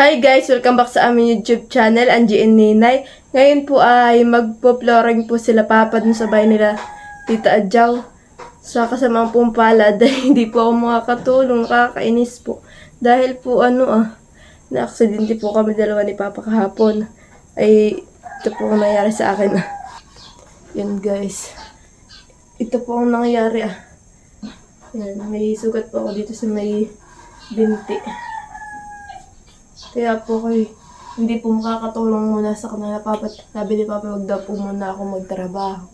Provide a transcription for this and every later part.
Hi guys! Welcome back sa aming YouTube channel, Angie and Ninay. Ngayon po ay magpo-flooring po sila papa dun sa bahay nila Tita Adjaw. Sa kasamang pong palad hindi po ako makakatulong, kakainis po. Dahil po ano ah, na-aksidente po kami dalawa ni Papa kahapon. Ay, ito po ang nangyari sa akin ah. Yan guys. Ito po ang nangyari ah. Yan, may sugat po ako dito sa may binti. Kaya po kayo, hindi po makakatulong muna sa kanila papa. Sabi ni papa, wag daw po muna ako magtrabaho.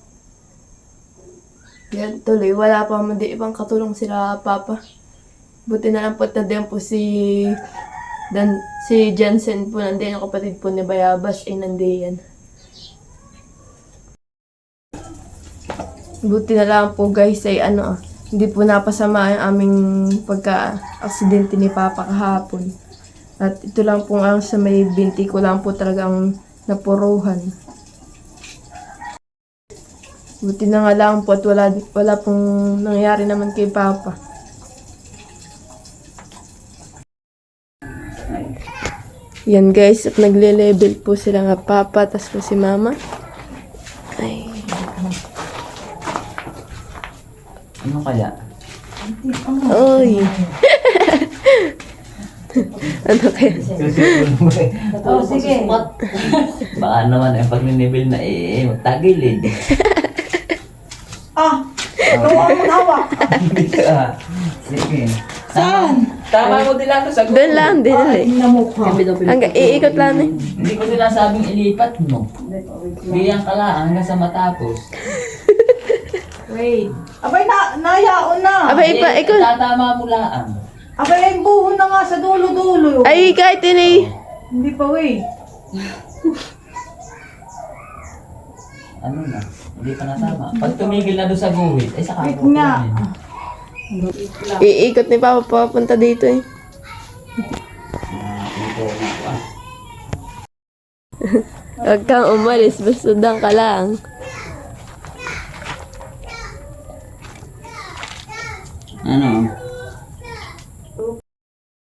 Yan, tuloy, wala pa man di ibang katulong sila papa. Buti na lang po nandiyan po si dan si Jensen po nandiyan yung kapatid po ni Bayabas ay nandiyan. Buti na lang po guys ay ano ah, hindi po napasama ang aming pagka-aksidente ni Papa kahapon. At ito lang po ang sa may binti ko lang po talagang napuruhan. Buti na nga lang po at wala, wala pong nangyari naman kay Papa. Yan guys, at nagle-level po sila nga Papa, tas po si Mama. Ay, Ano kaya? oy. Ano kaya? Oh, sige. Baka naman eh, pag ninibil na eh, magtagilid. Ah! Ikaw ang mag-hawak. Hindi ka. Sige. Saan? Tama mo din lang sa Doon lang, din Ay, lang. na mukha. Hanggang iikot lang eh. Hindi ko sinasabing ilipat mo. Biyang ka lang hanggang sa matapos. Wait. Abay, na, nayaon na. Abay, ipa, Eh, ikaw. Tatama mo lang. Abay, ay buho na nga sa dulo-dulo. Ay, kahit ini. Hindi pa, wait. Ano na? Hindi pa natama. Pag tumigil na doon sa guhit, ay saka Wait ako nga. kunin. Iikot ni Papa papunta dito eh. Ah, ito na ako, ah. Huwag kang umalis, basta doon ka lang. Ano?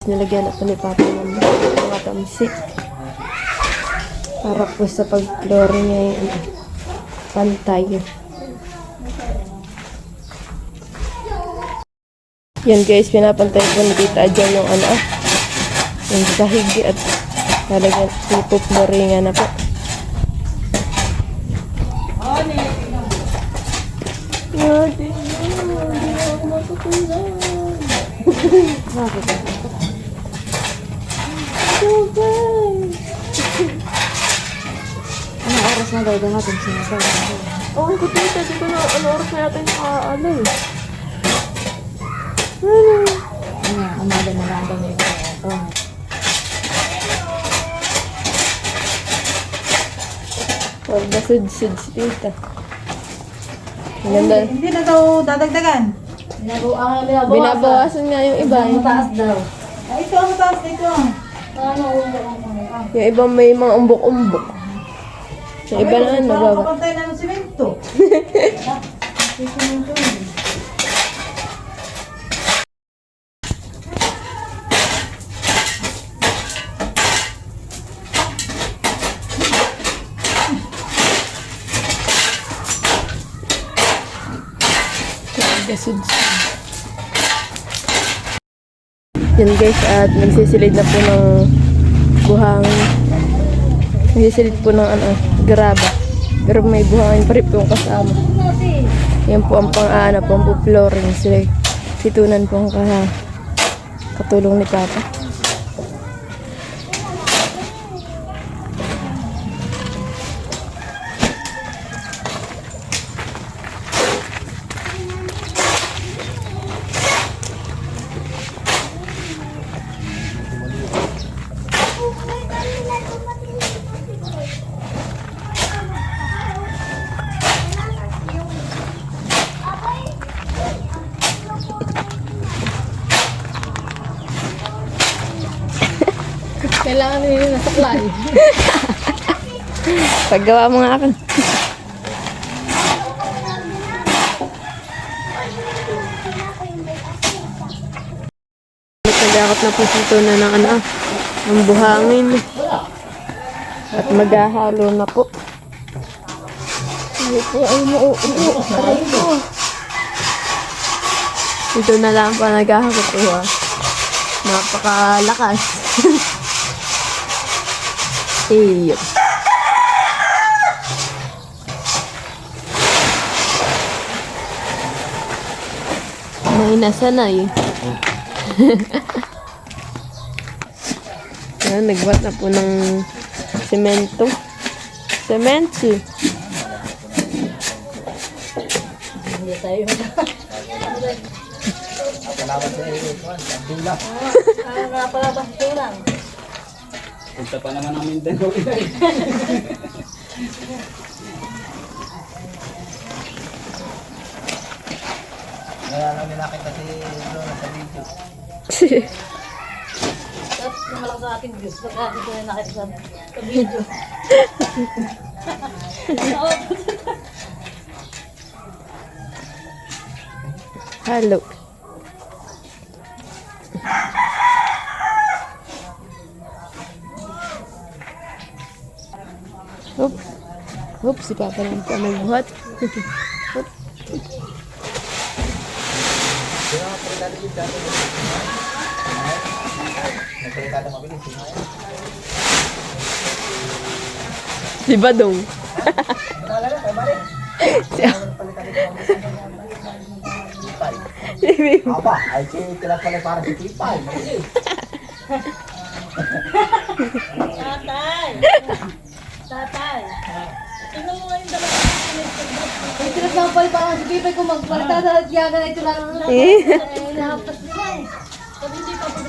Nilagyan ako ni Papa ng mga tamsik. Para po sa pag-flooring niya yung ano, pantay. Yan guys, pinapantay po ni Tita Adjan yung ano ah, yung sahig at talagang ipuploringan na po. Hindi ako matutunan. So Ano oras na daw natin sinasabi? Oh, ko tita, di ko na ano oras na natin sa ano eh. Ano? Ano, umaga na lang daw nito. Oh. Huwag na sud-sud si tita. Ang. Hindi na daw dadagdagan. Binabawasan nga yung iba. eh. daw. Ay, ito ang mataas dito. Yung iba may mga umbok-umbok. Yung iba na ano, baba. kapantay na ng simento. Simento yun. Huwag sud-sud. Yan guys, at nagsisilid na po ng buhangin. Nagsisilid po ng ano, graba. Pero may buhangin pa rin po yung kasama. Yan po ang pang-aana po, ang flooring sila. Situnan po ang ka- katulong ni Papa. Kailangan nila na supply. Paggawa mo nga akin. Nagkagakot na po si Tuna ng ano. ang buhangin. At maghahalo na po. Hindi po ay mauupo. Aray po. Ito na lang pa naghahakutuwa. Napakalakas. Iyo. May nasanay. Ayan, nagbat na po ng semento. Semento. Ano nga pala ba lang? Punta pa naman namin din. Kaya namin nakita si Lola sa video. Tapos lumalak sa ating views. Baka dito na nakita sa sa video. Halo. Oop, si Papa lang po. Si Badong. si Si Aba, ay si tila pala para si Tipay. Tatay! Tatay! Tingnan mo nga yung dalawa. Parang si kung sa na ito lang. Eh. Eh, nahampas nila eh. Pag hindi pa pag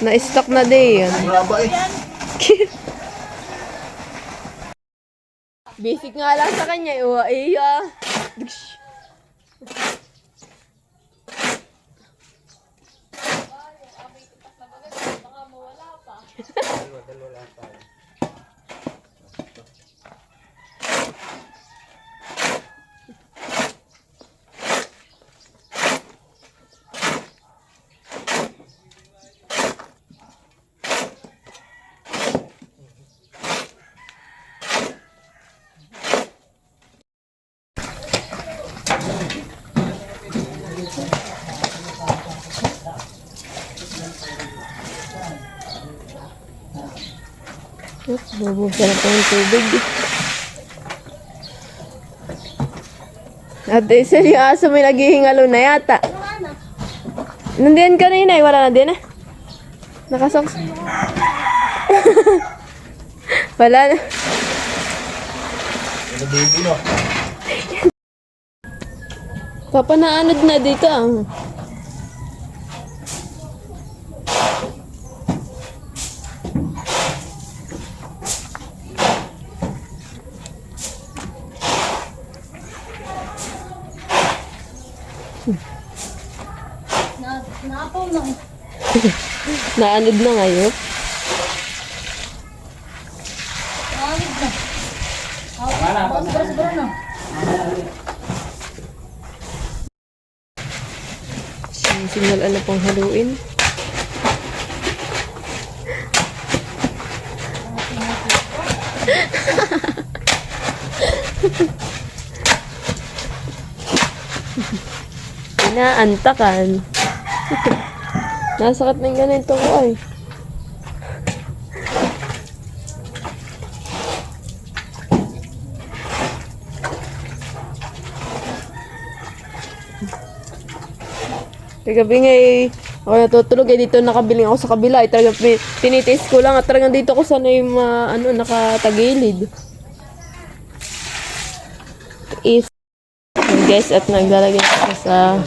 Na-stock na din yan. Eh. Basic nga lang sa kanya. Iwa, iya. Bubusan na po ng tubig. Ate, seryoso may naghihingalo na yata. Nandiyan kanina eh, wala na din eh. Nakasoks. wala na. Papa naanod na dito ah. Naanod na ngayon. Naalig na. Ako, sobra-sobra na. Signal ano pang haluin. Inaantakan. Nasakit na yung ganito ko ay. Kagabi nga eh, ako natutulog eh, dito nakabiling ako sa kabila. Eh, talagang tinitiis ko lang at talagang dito ko sana yung ma, ano, nakatagilid. Is, guys, at naglalagay ako sa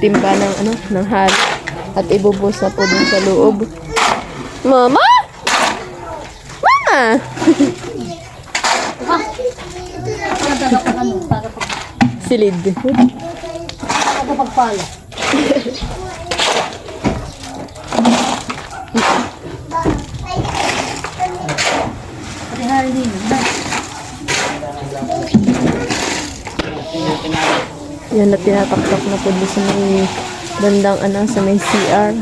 timba ng, ano, ng hal. At ibubos na po dun sa loob. Mama! Mama! Silid. para pagpala. Yan. Na tinataktak na po sa may bandang ano, sa may CR.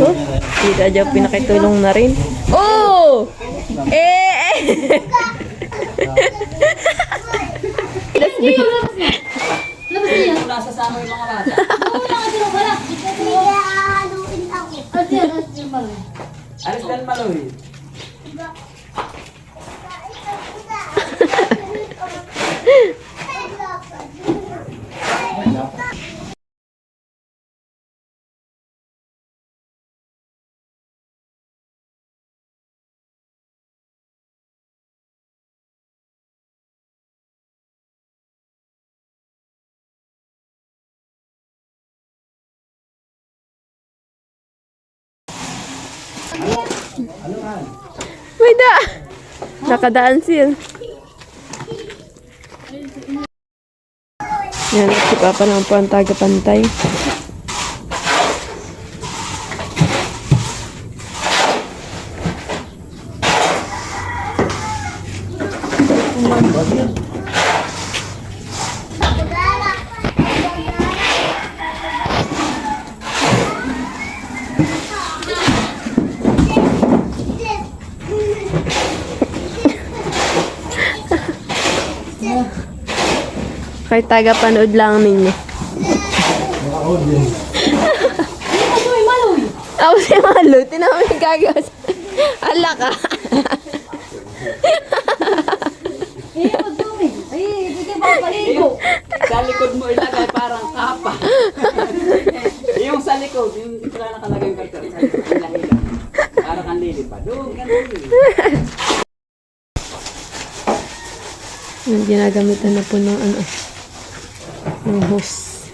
Oh, tita Jow pinakitulong na rin. Oh! Eh! Let's do Labas niya. Nasa sama mga bata. Nakasino ka lang. Haluin ako. Ate, ate, mali. Alis dal maloy. May da! Nakadaan siya. Yan, si Papa lang po ang taga-pantay. Kay taga-panood lang ninyo. Ako si Malo, tinamay gagas. Ala ka. Sa likod mo ilagay parang kapa. yung sa likod, yung dito lang nakalagay yung karton. Parang kang lilipad. Doon, ganun. Yung ginagamitan na po ng ano, ng hose.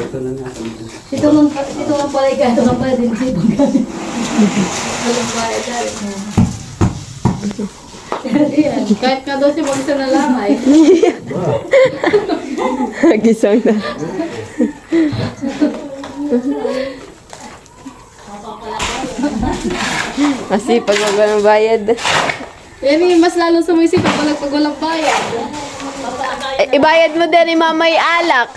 Ito na nga. Ito nang ito nang pala ka, ito nang pala din si Pagkani. Yan, kahit ka daw si Bagsa na lang ay. Gisang na. Kasi pag wag ng bayad. Yan yung mas lalo sumisip pag pag walang bayad. Eh, ibayad mo din ni mamay alak.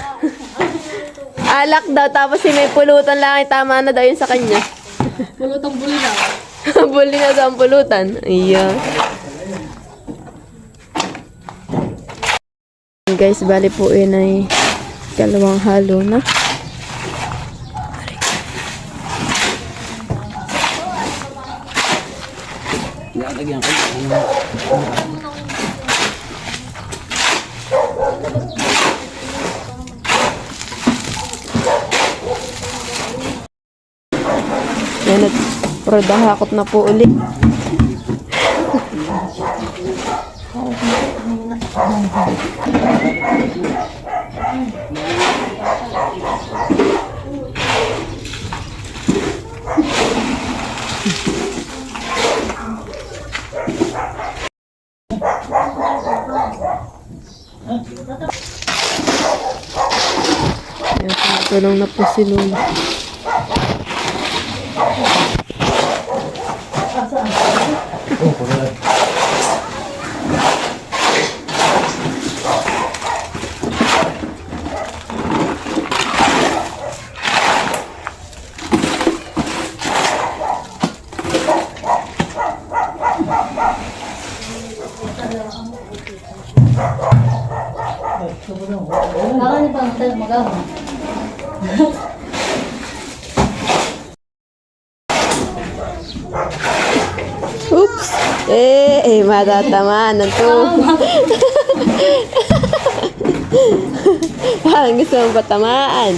Alak daw, tapos si may pulutan lang, tama na daw yun sa kanya. Pulutang buli lang. Buli na daw ang pulutan. Iya. Guys, bali po yun ay kalawang halo na. Yan at prodahakot na po ulit. Yan, tulong na po si Lula. Baka ni bang tayo mag-ama. Oops! Eh, eh, matatamaan na to. Parang gusto mong patamaan.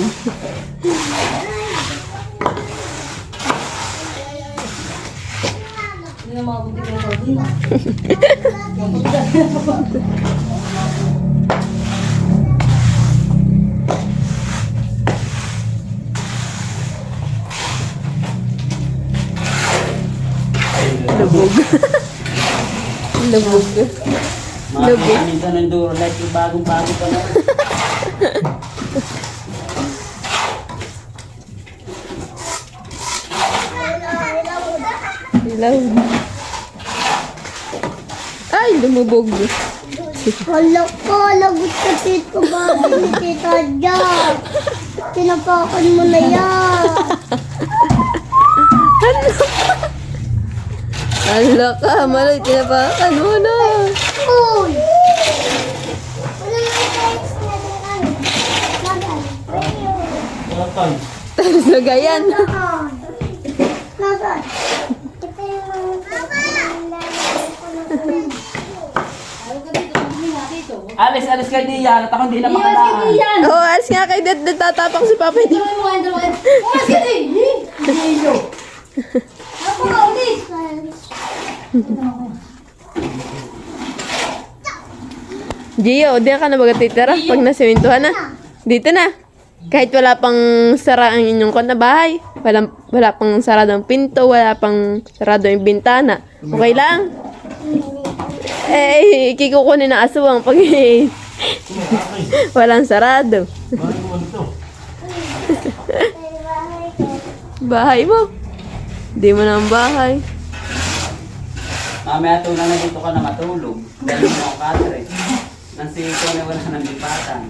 Hindi na makabuti ka pa din. Lubog. Lubog. Minsan ng duro light yung bagong-bago pa na. ilaw. Ay, lumubog. Wala ko, lagot ka tito bago ni tita dyan. Tinapakan mo na yan. Hala ka, malay, tinapakan mo na. Uy! Wala nga na. Tapos nagayan. Lagan. Lagan. Ito yung mga... Alis, alis ka diyan. At ako hindi na makalaan. Oo, oh, alis nga kay Dad, tatapang si Papa. Hindi. Gio, diyan ka na baga titira pag nasimintuhan na. Dito na. Kahit wala pang sara ang inyong kon na bahay. Wala, wala pang sarado ang pinto, wala pang sarado yung bintana. Okay lang? Eh, kikukunin na aswang pag walang sarado. bahay mo. Hindi mo na ang bahay. Mamaya tulang na dito ka na matulog. Dahil mo ang katre. Nang si ikaw na wala ng lipatan.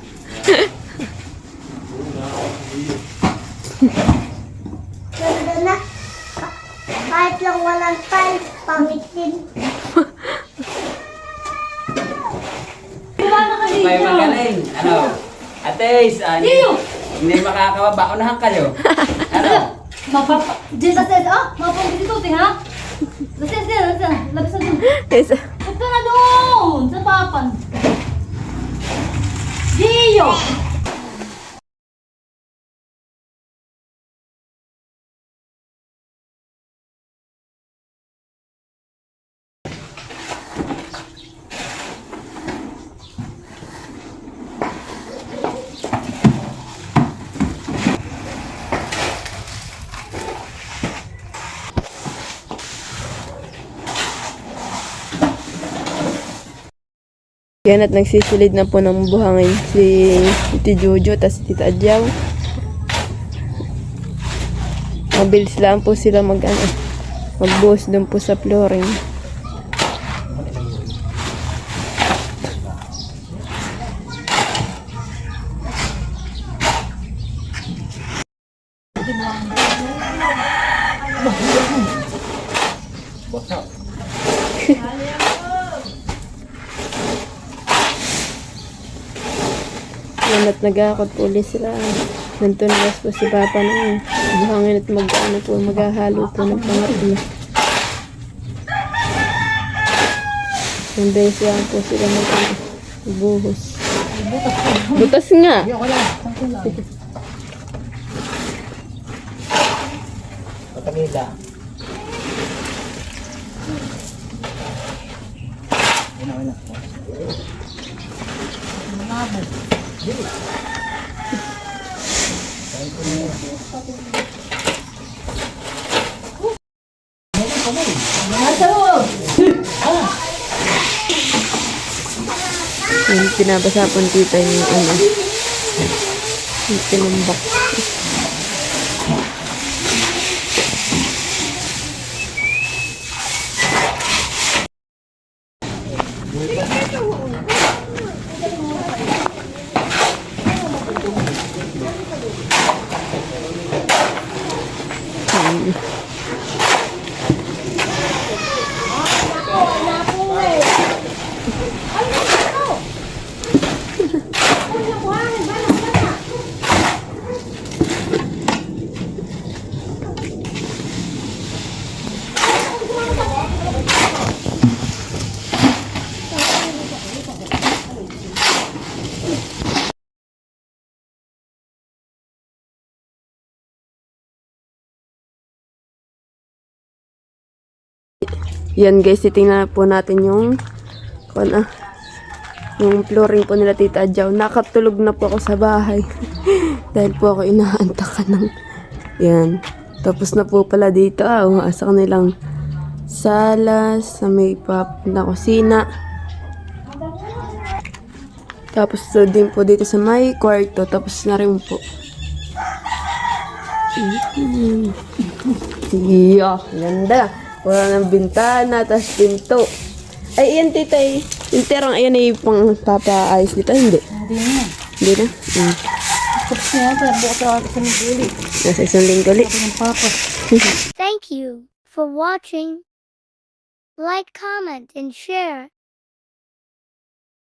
Ganda na. Kahit lang walang time, pangitin. May magaling. Ano? Ateis, ano? Hindi makakawaba. Unahan kayo. Ano? Mapapa... Jesus says, ah, mapapagod dito, ha? Lasis, lasis, lasis, labis na dun. Yes. Huwag ka na doon, sa papan. Gio! Yan at nagsisilid na po ng buhangin si Titi Jojo tas Tita Adjaw. Mabilis lang po sila mag ano, magbuhos doon po sa flooring. Yan at nag-aakot po ulit sila. Nantunas po si Papa na buhangin at mag-ano po, maghahalo po ng pangatlo. Beses lang po sila mag-buhos. Butas nga. Patamila. Wala, wala. Yung pinabasa po tita yung ano. Yung tinumbak. Yan guys, titingnan po natin yung kung ano, yung flooring po nila Tita Adjaw. Nakatulog na po ako sa bahay. Dahil po ako inaantakan ng yan. Tapos na po pala dito ah, uh, sa kanilang sala, sa may pap na kusina. Tapos uh, din po dito sa may kwarto. Tapos na rin po. Yeah, ganda. Wala ng bintana, tas pinto. Ay, yan tita eh. Yung terang ayan ay pang papaayos dito. Hindi. Hindi na. Hindi na. Mm. Tapos na yan, pero bukas ako sa. Nasa isang linggo ulit. Sabi ng papa. Thank you for watching. Like, comment, and share.